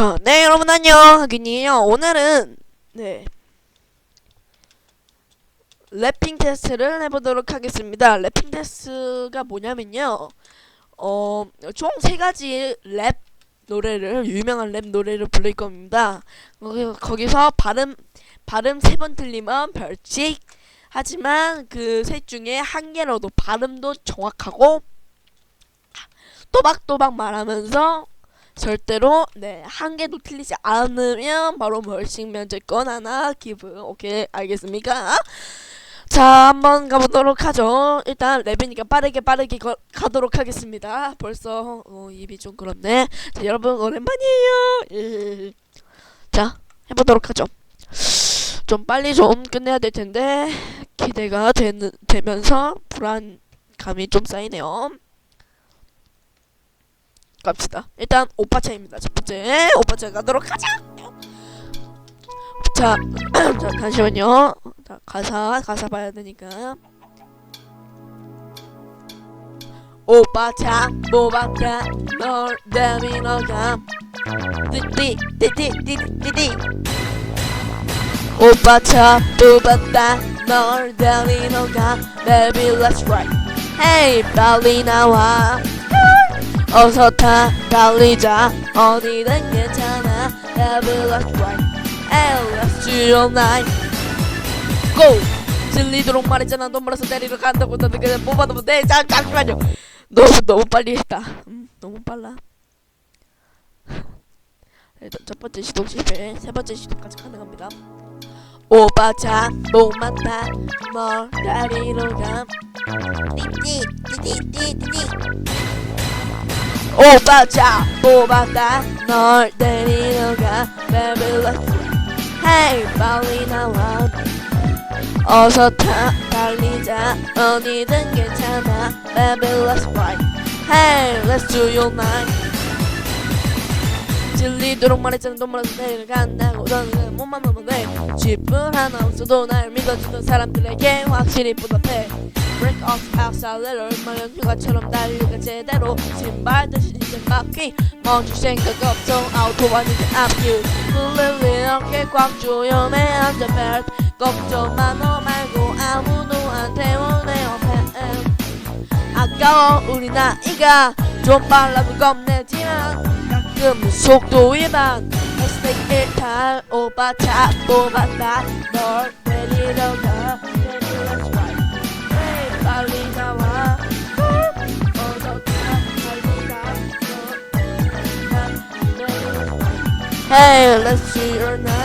자, 네 여러분 안녕 하균이에요. 오늘은 네 랩핑 테스트를 해보도록 하겠습니다. 랩핑 테스트가 뭐냐면요, 어총 세 가지 랩 노래를 유명한 랩 노래를 부를 겁니다. 거기, 거기서 발음 발음 세 번 틀리면 벌칙. 하지만 그 셋 중에 한 개라도 발음도 정확하고 또박또박 말하면서 절대로 네 한 개도 틀리지 않으면 바로 벌칙 면제권 하나 기부 오케이 알겠습니까? 자 한번 가보도록 하죠. 일단 랩이니까 빠르게 빠르게 거, 가도록 하겠습니다. 벌써 어, 입이 좀 그렇네. 자 여러분 오랜만이에요. 예. 자 해보도록 하죠. 좀 빨리 좀 끝내야 될 텐데 기대가 되는, 되면서 불안감이 좀 쌓이네요 갑시다. 일단 오빠 차입니다. 첫 번째 오빠 차 가도록 하자. 자, 자 잠시만요. 자, 가사 가사 봐야 되니까. 오빠 차 뽑았다 널 데리러 가 띠띠 띠띠 띠띠 띠띠 오빠 차 뽑았다 널 데리러 가 Baby let's ride Hey 빨리 나와 어서 타 달리자. 어디든 괜찮아. Baby let's ride Hey let's do all night Go! 질리도록 말했잖아. 돈 벌어서 때리러 간다고 너는 그냥 뽑아놓으면 돼. 잠, 잠시만요. 너무 너무 빨리 했다. 음, 너무 빨라. 일단 첫 번째 시도 실패. 세 번째 시도까지 가능합니다. 오빠 자못 널 데리러 가 띠띠 띠띠 띠띠 오빠 자 뽑았다 널 데리러 가 Baby let's go Hey 빨리 나와 어서 타 달리자 어디든 괜찮아 Baby let's ride Hey let's do your night 질리도록 말했잖아. 돈 벌어서 데리러 간다고. 너는 몸만 놓으면 돼. 쥐뿔 하나 없어도 날 믿어주는 사람들에게 확실히 보답해. Break off outside letter 마련 휴가처럼 달리가 제대로 신발 대신 이제 바퀴 멈출 생각 없어. 아우토와 이제 앞길 물을 이렇게 꽉 조여매 안전벨트 걱정 마 너 말고 아무도한테 원해 옆에 아까워 우리 나이가. 좀 빨라도 겁내지만 가끔은 속도 위반 Stay 일탈 오빠 차 뽑았다 널 데리러 가 Baby, let's ride. Hey, 빨리 나와 어서 타 달리자 Hey let's see your night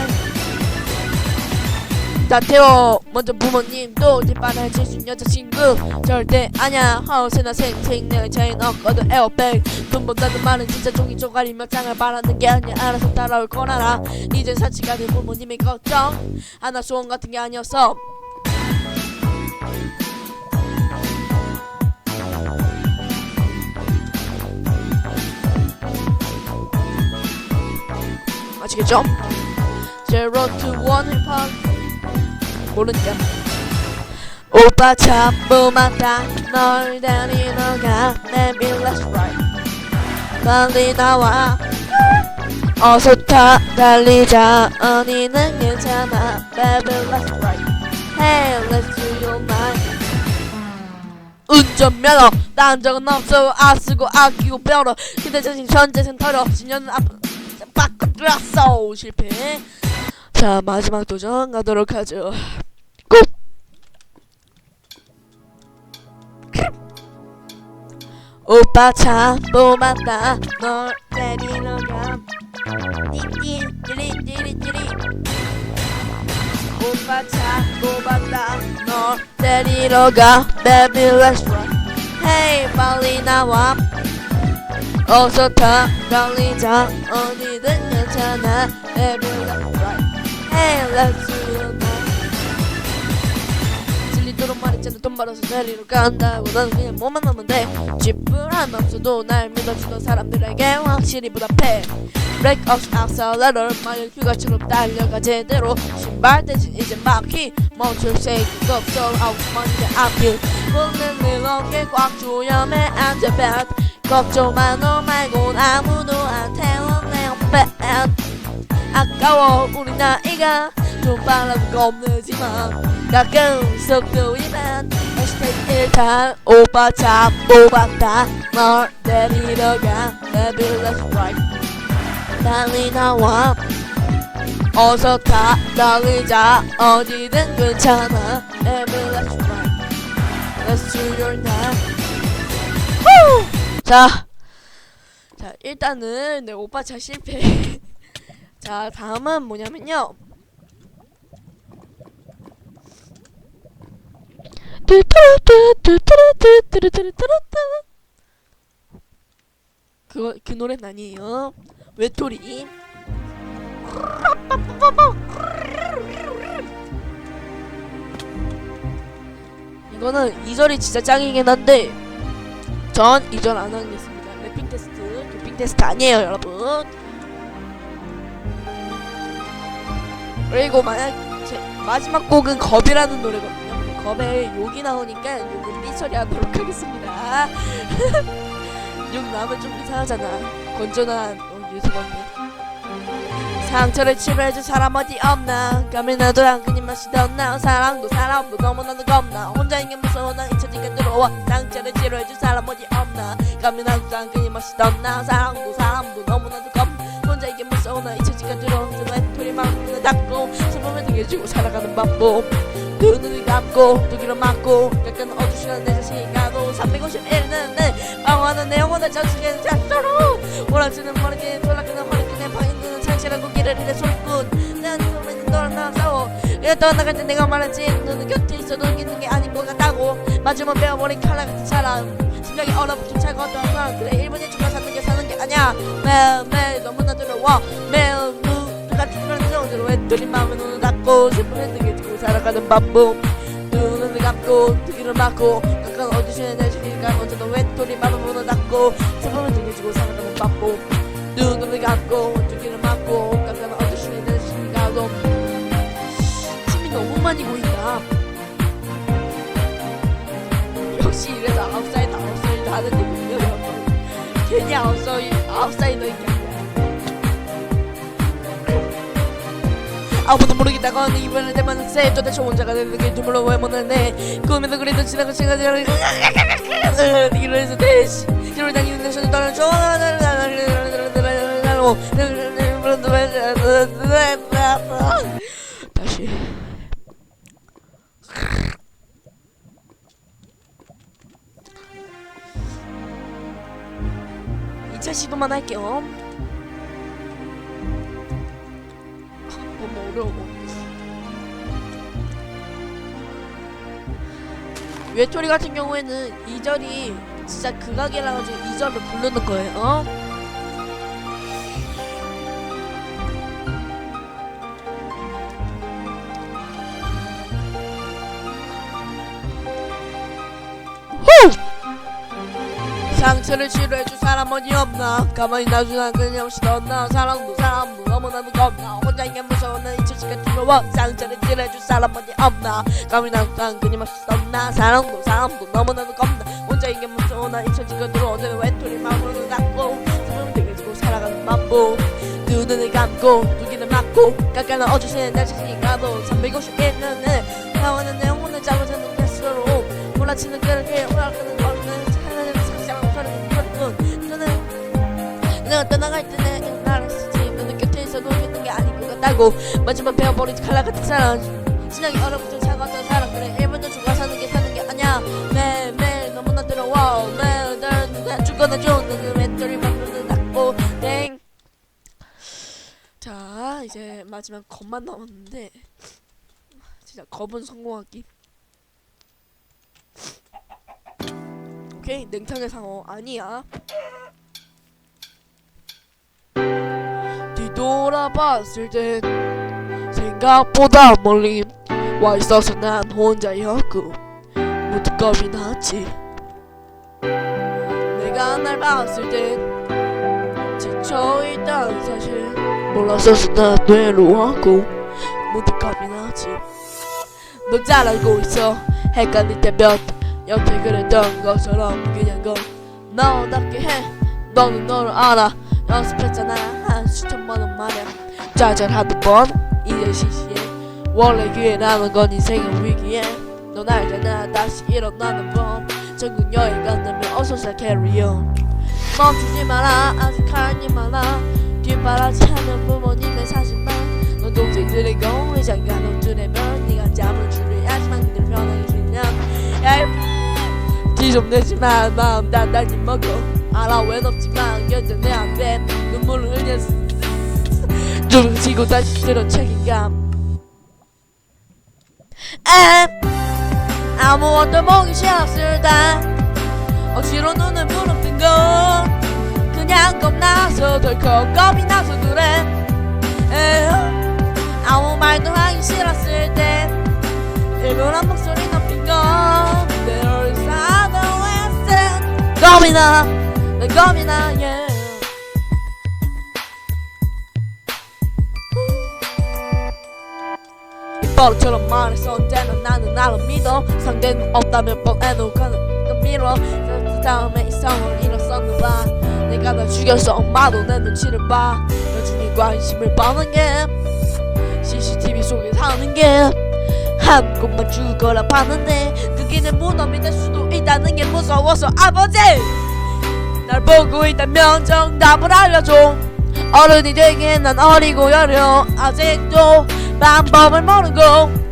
자 태워 먼저 부모님 또 뒷바라지 해준 여자친구. 절대 아냐 하우스나 생생 내 차인 없거든 에어백. 돈보다도 많은 진짜 종이 쪼가리며 짱을 바라는 게 아니야. 알아서 따라올 거라라. 이제 사치가 된 부모님의 걱정. 하나 소원 같은 게 아니었어 아시겠죠? To one 힙합 모르니까 오빠 참부 많다 널 데리러 가 Maybe let's ride 빨리 나와. 어서 타 달리자. 어디는 괜찮아. Baby let's ride Hey let's do your night 운전면허. 딴 적은 없어. 아쓰고 아끼고 뼈러 근데 자신 전재생 털어 신년은 앞 바꿔 들었어. 실패. 자 마지막 도전 가도록 하죠 오빠 차 뽑았다. 널 데리러 가 띠띠띠리띠리띠리. 오빠 차 뽑았다. 널 데리러 가. Baby let's run. 빨리 나와. 어서 타. 달리자. 어디든 괜찮아. Baby let's your 질리도록 말했잖아 돈 벌어서 데리러 간다고 넌 그냥 몸만 넣으면 돼. 하나 없어도 날 믿어주는 사람들에게 확실히 보답해. Off outside letter 마냥 휴가처럼 달려가 제대로. 신발 대신 이제 바퀴 멈출 새끼가 없어. 아우 먼저 앞길 보는 일 어깨 꽉 조여매 안전벨트 걱정 마너 말곤 아무도 안내 옆에 아까워 우리 나이가 좀 빨라도 겁내지만 가끔 속도 위반 해시태그 일단 오빠 참 뽑았다. 널 데리러 가 Baby let's ride 빨리 나와. 어서 타 달리자 어디든 괜찮아. Baby let's ride Let's do your night. 후! 자, 자 일단은 네 오빠 차 실패. 자 다음은 뭐냐면요 그거 그 노래는 아니에요 외톨이 이거는 2절이 진짜 짱이긴 한데 전 2절 안 하겠습니다 래핑 테스트 도핑 테스트 아니에요 여러분 그리고 만약 제 마지막 곡은 겁이라는 노래거든요 겁에 욕이 나오니까 욕은 삐 처리 하도록 하겠습니다. 욕 나오면 좀 이상하잖아. 건전한 어, 유튜버인데 상처를 치료해줄 사람 어디 없나? 감히 나도 안 끊임 맛이 덧나? 사랑도 사람도 너무나도 겁나. 혼자인 게 무서워. 난 잊혀지게 들어와. 상처를 치료해줄 사람 어디 없나? 감히 나도 안 끊임 맛이 덧나? 사랑도 사람도 너무나도 겁나 혼자인 게 무서워. 난 잊혀지게 들어와 외톨이 마음을 닫고 슬픔을 등해주고 살아가는 바쁨 두 눈을 감고 두 귀를 막고 약간 어두시간 내 자신이 가도 351는 내 방황하는 내 영혼을 전승해 잡도록 몰아치는 머리에 돌아가는 허리끈에 파인드는 창실하고 길을 잃어 소리꾼 난 소리는 너랑 나 그래 떠나갈 때 내가 말했지 너는 곁에 있어도 이기는 게 아닌 것 같다고. 마지막 베어버린 칼날 같은 사람. 심장이 얼어붙은 차가웠던 사람. 그래 1분에 죽어 사는 게 사는 게 아니야. 매일매일 너무나 두려워. 매일 똑같은 그런 정도로 외톨이 마음에 눈을 닫고 슬픔을 등에 지고 살아가는 두 눈을 감고 두 귀를 막고 약간 어디서에 내 시기가 언제도 외톨이 마음에 문을 닫고 슬픔을 등에 지고 살아가는 바쁨. 두 눈을 감고 두 귀를 막고 약간 어디서에 내 시기가 많이 보인다. 역시 이래서 아웃사이더 아웃사이더 하는 얘기군요. 여러분 괜히 아웃사이더 아웃사이더인 게 아무도 모르겠다고 네 입을 대만 새 도대체 혼자가 되는 게 주물러 왜 못하네 꿈에도 그래도 지나고 시간이 이러면서 대시 뒤로 다니는 데서 너를 좋아하는 다시 시도만 할게요 너무 어려워. 외톨이 같은 경우에는 2절이 진짜 극악이라 가지고 2절을 부르는 거예요. 후! 상처를 치료해줄 사 람 어디 없나 가만히 놔두나 그냥 시던나. 사랑도 사람도 너무나도 겁나. 혼자 있게 무서워 난 잊혀지게 두려워 상처를 치료해줄 사람 어디 없나. 가만히 놔두나 끊임없이 던나. 사랑도 사람도 너무나도 겁나. 혼자 있게 무서워 난 잊혀지게 두려워 언제나 외톨이 마음으로 닫고. 숨을 들이고 살아가는 만보. 두 눈을 감고 두 귀를 막고. 깎아는 어주시는 내 자신이 가도 351년을 나와는 내 영혼을 잡아주는 데스로. 몰아치는 그렇게 오락가는 내가 떠나갈 때내 나를 쓰지 너는 곁에 있어도 있는 게 아닌 것 같다고. 마지막 베어버린 칼날 같은 사람. 신앙이 얼어붙은 차가웠던 사람. 그래 1분도 죽어 사는 게 사는 게 아니야. 매일매일 너무나 들어와 매일 날 죽거나 좋은 그 외톨이 만들어 닫고. 땡. 자 이제 마지막 겁만 남았는데. 진짜 겁은 성공하기. 오케이 냉탕의 상어. 아니야 돌아봤을 땐 생각보다 멀리 와 있어서 난 혼자였고 무척 겁이 났지. 내가 날 봤을 땐 지쳐있다는 사실 몰랐어서 난 외로웠고 무척 겁이 났지. 너 잘 알고 있어. 헷갈릴 때몇 여태 그랬던 것처럼 그냥 건 너답게 해. 너는 너를 알아. 연습했잖아. 한 수천만 원 말야 좌절하던 번 이제 시시해. 원래 기회 남은 건 인생의 위기에 넌 알잖아. 다시 일어나는 법. 전국 여행 간다면 어서 잘 on 멈추지 마라. 아직 할일 많아. 뒷바라지 하면 부모님의 사진만. 넌 동생들이고 회장가 놈들의 면 네가 잠을 줄여야지만 그들 편하게 지냐. 티좀 내지만 마음 단단히 먹어. 알아 웬 없지만 견뎌내 안돼 눈물을 흘려 좀 지고 다시 들어 책임감. 에 아무것도 보기 싫었을 때 억지로 눈을 부릅뜬 건 그냥 겁나서 덜컥 겁이 나서 그래. 에휴 아무 말도 하기 싫었을 때 일부러 목소리 높인 건 There is other ways 겁이 나난 겁이 나 yeah. 버릇처럼 말해서 언제나 나는 나를 믿어. 상대는 없다면 뻔해도 가는 밀어 그 다음에 이성을 잃었었나 봐 내가 널 죽였어 엄마도 내 눈치를 봐. 여중에 관심을 받는 게 CCTV 속에 사는 게한 곳만 죽을 거라 봤는데 그게 내 무덤이 될 수도 있다는 게 무서워서 아버지! 날 보고 있다면 정답을 알려줘 어른이 되기엔 난 어리고 여려 아직도 방법을 모르고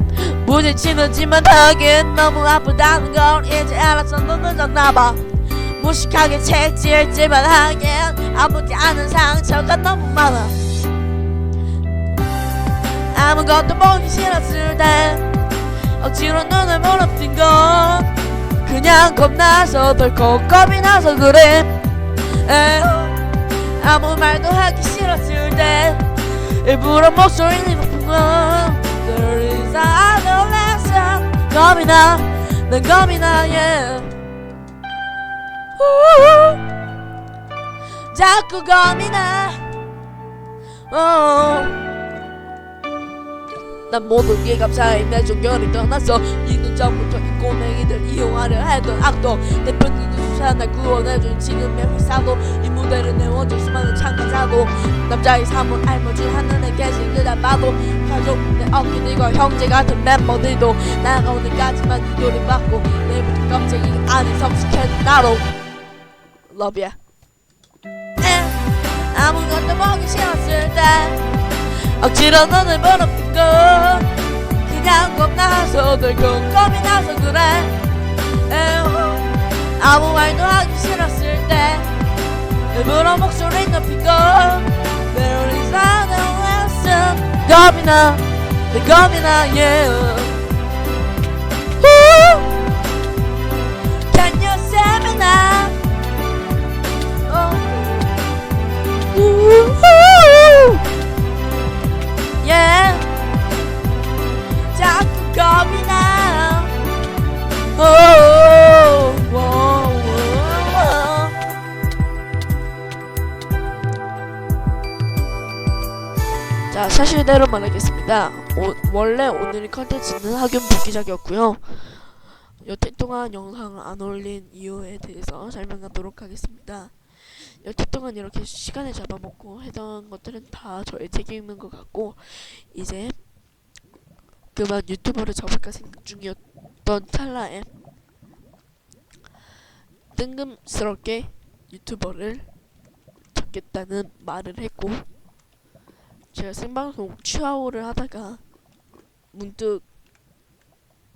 부딪히는지만 하긴 너무 아프다는 걸 이제 알아서 너 늦었나봐. 무식하게 채찍질만 하긴 아프지 않은 상처가 너무 많아. 아무것도 보기 싫었을 때 억지로 눈을 부릅뜬 건 그냥 겁나서 덜컥 겁이 나서 그래. 에휴 아무 말도 하기 싫었을 때 일부러 목소리를 높은 건 There is other lesson 겁이 나난 겁이 나 yeah. 자꾸 겁이 나. oh. 난 모든 게 감사해. 내 종결이 떠나서 있는 전부터 이 꼬맹이들 이용하려 했던 악도 대표님 날 구원해준 지금의 회사도 이 무대를 내어줄 수많은 참가자도 남자의 삶을 알려준 하늘에 계신 그날 봐도 가족 내 어깨들과 형제 같은 멤버들도 나가 오늘까지만 유도를 받고 내일부터 깜짝이 아닌 성숙해진 나로 Love ya. 에, 아무것도 보기 싫었을 때 억지로 눈을 부릅뜬 건 그냥 겁나서 들고 겁이 나서 그래. 에휴, 아무 말도 하기 싫었을 때 일부러 목소리 건 There is other lesson 겁이 나 내 겁이 나 yeah Woo! Can you now oh. 자, 사실대로 말하겠습니다. 오, 원래 오늘의 컨텐츠는 학연 복귀작이었고요. 여태 동안 영상을 안 올린 이유에 대해서 설명하도록 하겠습니다. 여태 동안 이렇게 시간을 잡아먹고 했던 것들은 다 저의 책임인 것 같고 이제 그만 유튜버를 접을까 생각 중이었던 찰나에 뜬금스럽게 유튜버를 접겠다는 말을 했고 제가 생방송 취하오를 하다가 문득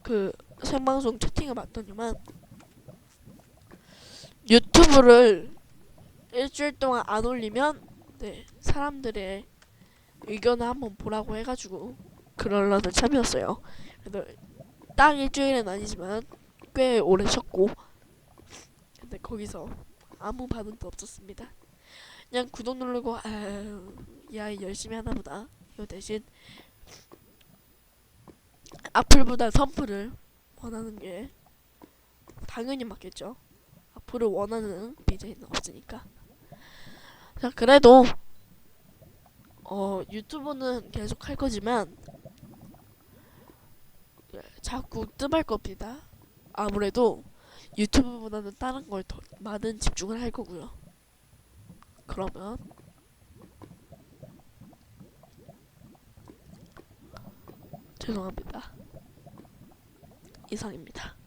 그 생방송 채팅을 봤더니만 유튜브를 일주일 동안 안 올리면 네 사람들의 의견을 한번 보라고 해가지고 그럴라는 참이었어요. 그래서 딱 일주일은 아니지만 꽤 오래 쉬었고 근데 거기서 아무 반응도 없었습니다. 그냥 구독 누르고 아이 열심히 하나보다 이거 대신 악플보다 선플을 원하는 게 당연히 맞겠죠. 악플을 원하는 BJ는 없으니까. 자 그래도 어 유튜브는 계속 할 거지만 예, 자꾸 뜸할 겁니다. 아무래도 유튜브보다는 다른 걸 더 많은 집중을 할 거고요. 그러면 죄송합니다. 이상입니다.